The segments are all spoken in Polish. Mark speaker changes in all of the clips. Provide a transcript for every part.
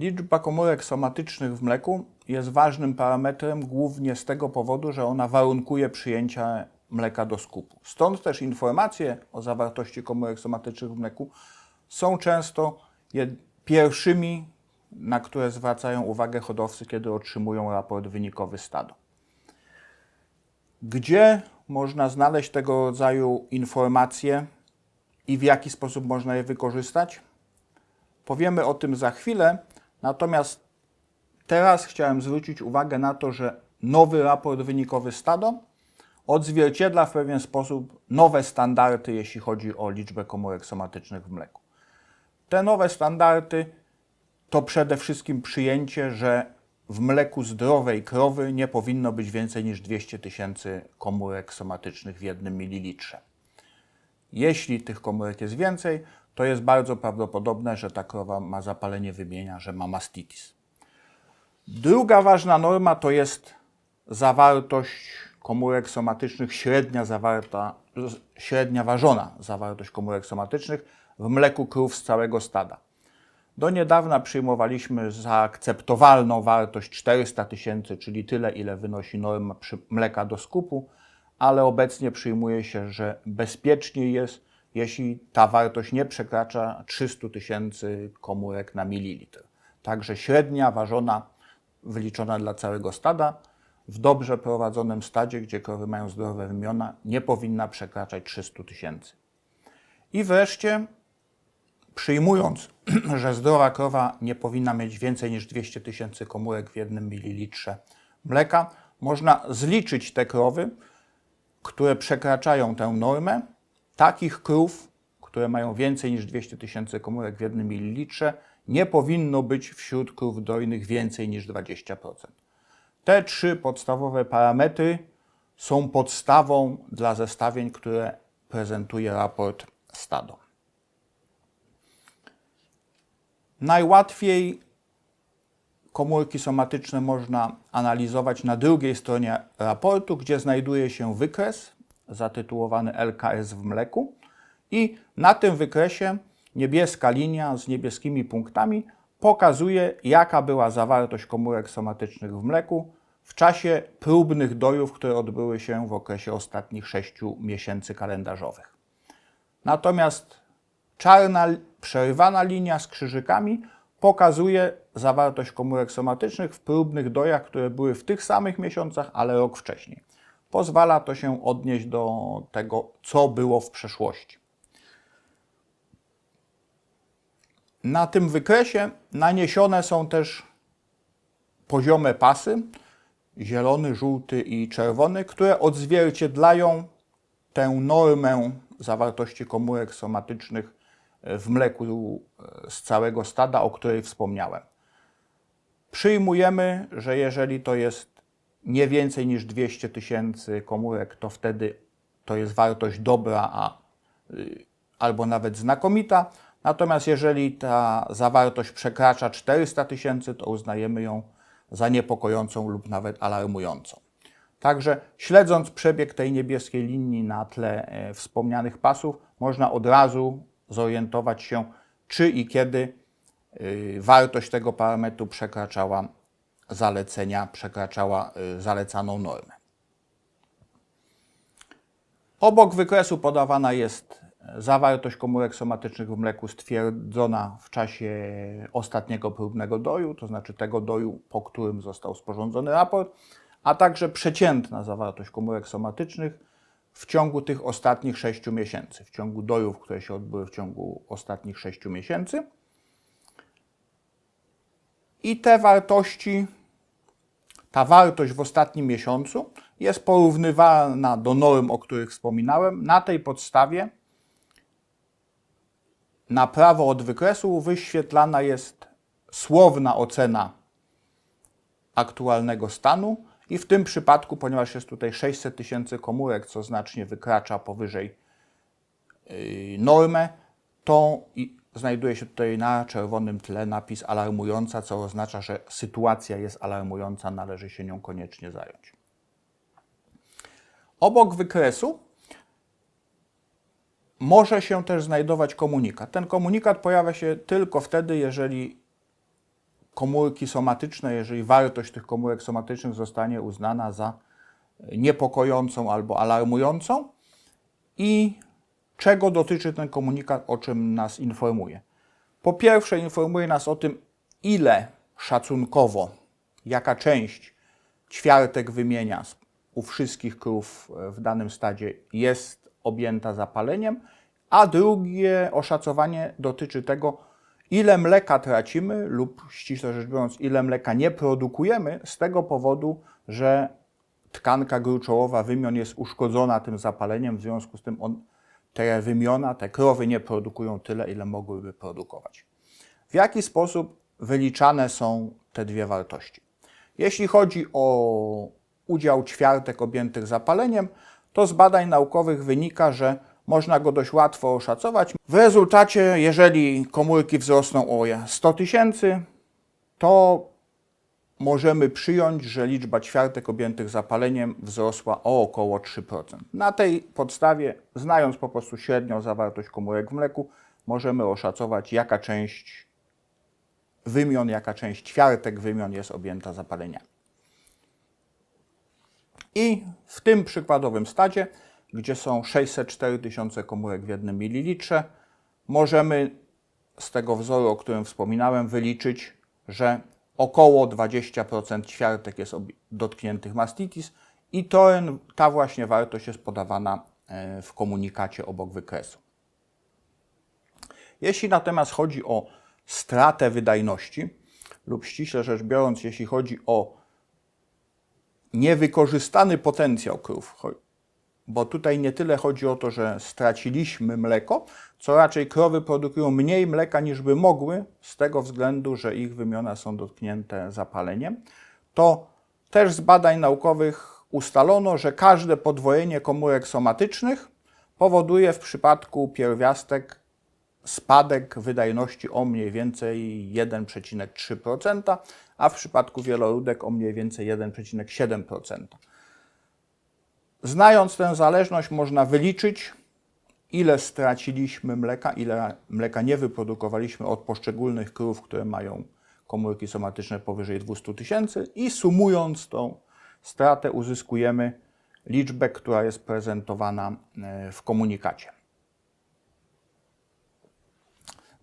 Speaker 1: Liczba komórek somatycznych w mleku jest ważnym parametrem głównie z tego powodu, że ona warunkuje przyjęcie mleka do skupu. Stąd też informacje o zawartości komórek somatycznych w mleku są często pierwszymi, na które zwracają uwagę hodowcy, kiedy otrzymują raport wynikowy stado. Gdzie można znaleźć tego rodzaju informacje i w jaki sposób można je wykorzystać? Powiemy o tym za chwilę, natomiast teraz chciałem zwrócić uwagę na to, że nowy raport wynikowy stado odzwierciedla w pewien sposób nowe standardy, jeśli chodzi o liczbę komórek somatycznych w mleku. Te nowe standardy to przede wszystkim przyjęcie, że w mleku zdrowej krowy nie powinno być więcej niż 200 tysięcy komórek somatycznych w jednym mililitrze. Jeśli tych komórek jest więcej, to jest bardzo prawdopodobne, że ta krowa ma zapalenie wymienia, że ma mastitis. Druga ważna norma to jest zawartość komórek somatycznych, średnia zawarta, średnia ważona zawartość komórek somatycznych w mleku krów z całego stada. Do niedawna przyjmowaliśmy za akceptowalną wartość 400 tysięcy, czyli tyle, ile wynosi norma mleka do skupu, ale obecnie przyjmuje się, że bezpieczniej jest, jeśli ta wartość nie przekracza 300 tysięcy komórek na mililitr. Także średnia ważona, wyliczona dla całego stada, w dobrze prowadzonym stadzie, gdzie krowy mają zdrowe wymiona, nie powinna przekraczać 300 tysięcy. I wreszcie przyjmując, że zdrowa krowa nie powinna mieć więcej niż 200 tysięcy komórek w jednym mililitrze mleka, można zliczyć te krowy, które przekraczają tę normę. Takich krów, które mają więcej niż 200 tysięcy komórek w jednym mililitrze, nie powinno być wśród krów dojnych więcej niż 20%. Te trzy podstawowe parametry są podstawą dla zestawień, które prezentuje raport stado. Najłatwiej komórki somatyczne można analizować na drugiej stronie raportu, gdzie znajduje się wykres zatytułowany LKS w mleku i na tym wykresie niebieska linia z niebieskimi punktami pokazuje, jaka była zawartość komórek somatycznych w mleku w czasie próbnych dojów, które odbyły się w okresie ostatnich 6 miesięcy kalendarzowych. Natomiast czarna, przerywana linia z krzyżykami pokazuje zawartość komórek somatycznych w próbnych dojach, które były w tych samych miesiącach, ale rok wcześniej. Pozwala to się odnieść do tego, co było w przeszłości. Na tym wykresie naniesione są też poziome pasy, zielony, żółty i czerwony, które odzwierciedlają tę normę zawartości komórek somatycznych w mleku z całego stada, o której wspomniałem. Przyjmujemy, że jeżeli to jest nie więcej niż 200 tysięcy komórek, to wtedy to jest wartość dobra, a, y, albo nawet znakomita. Natomiast jeżeli ta zawartość przekracza 400 tysięcy, to uznajemy ją za niepokojącą lub nawet alarmującą. Także śledząc przebieg tej niebieskiej linii na tle e, wspomnianych pasów, można od razu zorientować się, czy i kiedy y, wartość tego parametru przekraczała zalecenia, przekraczała y, zalecaną normę. Obok wykresu podawana jest zawartość komórek somatycznych w mleku stwierdzona w czasie ostatniego próbnego doju, to znaczy tego doju, po którym został sporządzony raport, a także przeciętna zawartość komórek somatycznych w ciągu tych ostatnich 6 miesięcy, w ciągu dojów, które się odbyły w ciągu ostatnich 6 miesięcy. I te wartości, ta wartość w ostatnim miesiącu jest porównywalna do norm, o których wspominałem. Na tej podstawie na prawo od wykresu wyświetlana jest słowna ocena aktualnego stanu i w tym przypadku, ponieważ jest tutaj 600 tysięcy komórek, co znacznie wykracza powyżej yy, normę, to znajduje się tutaj na czerwonym tle napis alarmująca, co oznacza, że sytuacja jest alarmująca, należy się nią koniecznie zająć. Obok wykresu może się też znajdować komunikat. Ten komunikat pojawia się tylko wtedy, jeżeli komórki somatyczne, jeżeli wartość tych komórek somatycznych zostanie uznana za niepokojącą albo alarmującą i czego dotyczy ten komunikat, o czym nas informuje. Po pierwsze, informuje nas o tym, ile szacunkowo, jaka część ćwiartek wymienia u wszystkich krów e, w danym stadzie jest objęta zapaleniem, a drugie oszacowanie dotyczy tego, ile mleka tracimy lub ściśle rzecz biorąc, ile mleka nie produkujemy z tego powodu, że tkanka gruczołowa wymion jest uszkodzona tym zapaleniem, w związku z tym on, te wymiona, te krowy nie produkują tyle, ile mogłyby produkować. W jaki sposób wyliczane są te dwie wartości? Jeśli chodzi o udział ćwiartek objętych zapaleniem, to z badań naukowych wynika, że można go dość łatwo oszacować. W rezultacie, jeżeli komórki wzrosną o 100 tysięcy, to możemy przyjąć, że liczba ćwiartek objętych zapaleniem wzrosła o około 3%. Na tej podstawie, znając po prostu średnią zawartość komórek w mleku, możemy oszacować, jaka część wymion, jaka część ćwiartek wymion jest objęta zapaleniami. I w tym przykładowym stadzie, gdzie są 604 tysiące komórek w jednym mililitrze, możemy z tego wzoru, o którym wspominałem, wyliczyć, że około 20% ćwiartek jest dotkniętych mastitis i to, ta właśnie wartość jest podawana e, w komunikacie obok wykresu. Jeśli natomiast chodzi o stratę wydajności, lub ściśle rzecz biorąc, jeśli chodzi o niewykorzystany potencjał krów, bo tutaj nie tyle chodzi o to, że straciliśmy mleko, co raczej krowy produkują mniej mleka niż by mogły, z tego względu, że ich wymiona są dotknięte zapaleniem, to też z badań naukowych ustalono, że każde podwojenie komórek somatycznych powoduje w przypadku pierwiastek spadek wydajności o mniej więcej 1,3%, a w przypadku wieloródek o mniej więcej 1,7%. Znając tę zależność, można wyliczyć, ile straciliśmy mleka, ile mleka nie wyprodukowaliśmy od poszczególnych krów, które mają komórki somatyczne powyżej 200 tysięcy i sumując tą stratę uzyskujemy liczbę, która jest prezentowana e, w komunikacie.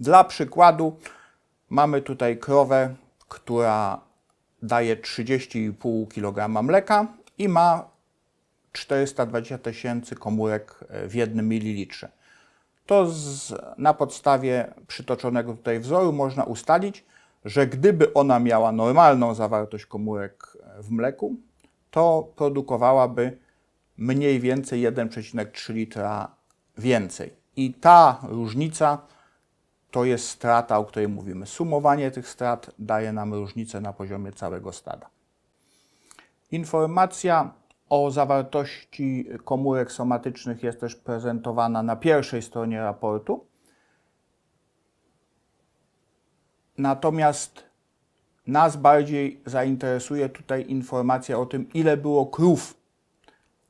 Speaker 1: Dla przykładu mamy tutaj krowę, która daje 30,5 kg mleka i ma 420 tysięcy komórek e, w jednym mililitrze. To z, na podstawie przytoczonego tutaj wzoru można ustalić, że gdyby ona miała normalną zawartość komórek e, w mleku, to produkowałaby mniej więcej 1,3 litra więcej. I ta różnica to jest strata, o której mówimy. Sumowanie tych strat daje nam różnicę na poziomie całego stada. Informacja o zawartości komórek somatycznych jest też prezentowana na pierwszej stronie raportu. Natomiast nas bardziej zainteresuje tutaj informacja o tym, ile było krów,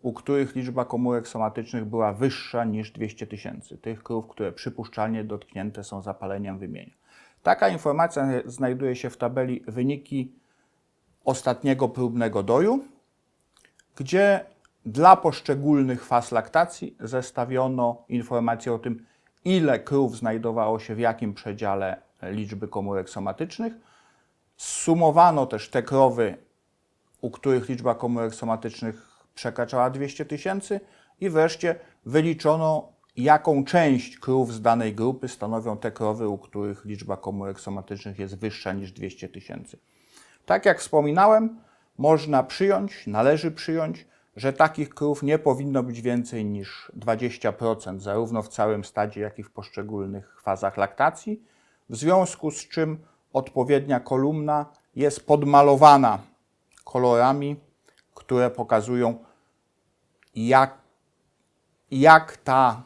Speaker 1: u których liczba komórek somatycznych była wyższa niż 200 tysięcy. Tych krów, które przypuszczalnie dotknięte są zapaleniem wymienia. Taka informacja znajduje się w tabeli wyniki ostatniego próbnego doju, gdzie dla poszczególnych faz laktacji zestawiono informację o tym, ile krów znajdowało się w jakim przedziale liczby komórek somatycznych. Sumowano też te krowy, u których liczba komórek somatycznych przekraczała 200 tysięcy i wreszcie wyliczono, jaką część krów z danej grupy stanowią te krowy, u których liczba komórek somatycznych jest wyższa niż 200 tysięcy. Tak jak wspominałem, można przyjąć, należy przyjąć, że takich krów nie powinno być więcej niż 20%, zarówno w całym stadzie, jak i w poszczególnych fazach laktacji, w związku z czym odpowiednia kolumna jest podmalowana kolorami, które pokazują, jak, jak ta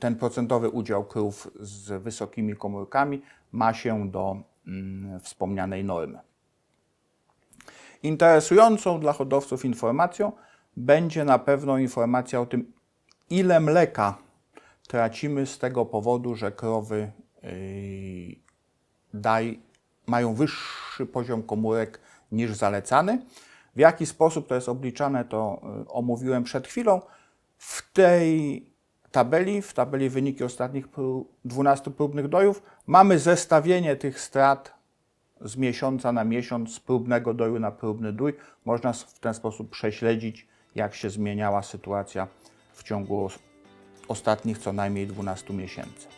Speaker 1: ten procentowy udział krów z wysokimi komórkami ma się do mm, wspomnianej normy. Interesującą dla hodowców informacją będzie na pewno informacja o tym, ile mleka tracimy z tego powodu, że krowy yy, daj, mają wyższy poziom komórek niż zalecany. W jaki sposób to jest obliczane, to y, omówiłem przed chwilą. W tej tabeli, w tabeli wyniki ostatnich pró- 12 próbnych dojów, mamy zestawienie tych strat z miesiąca na miesiąc, z próbnego doju na próbny dój. Można w ten sposób prześledzić, jak się zmieniała sytuacja w ciągu os- ostatnich co najmniej 12 miesięcy.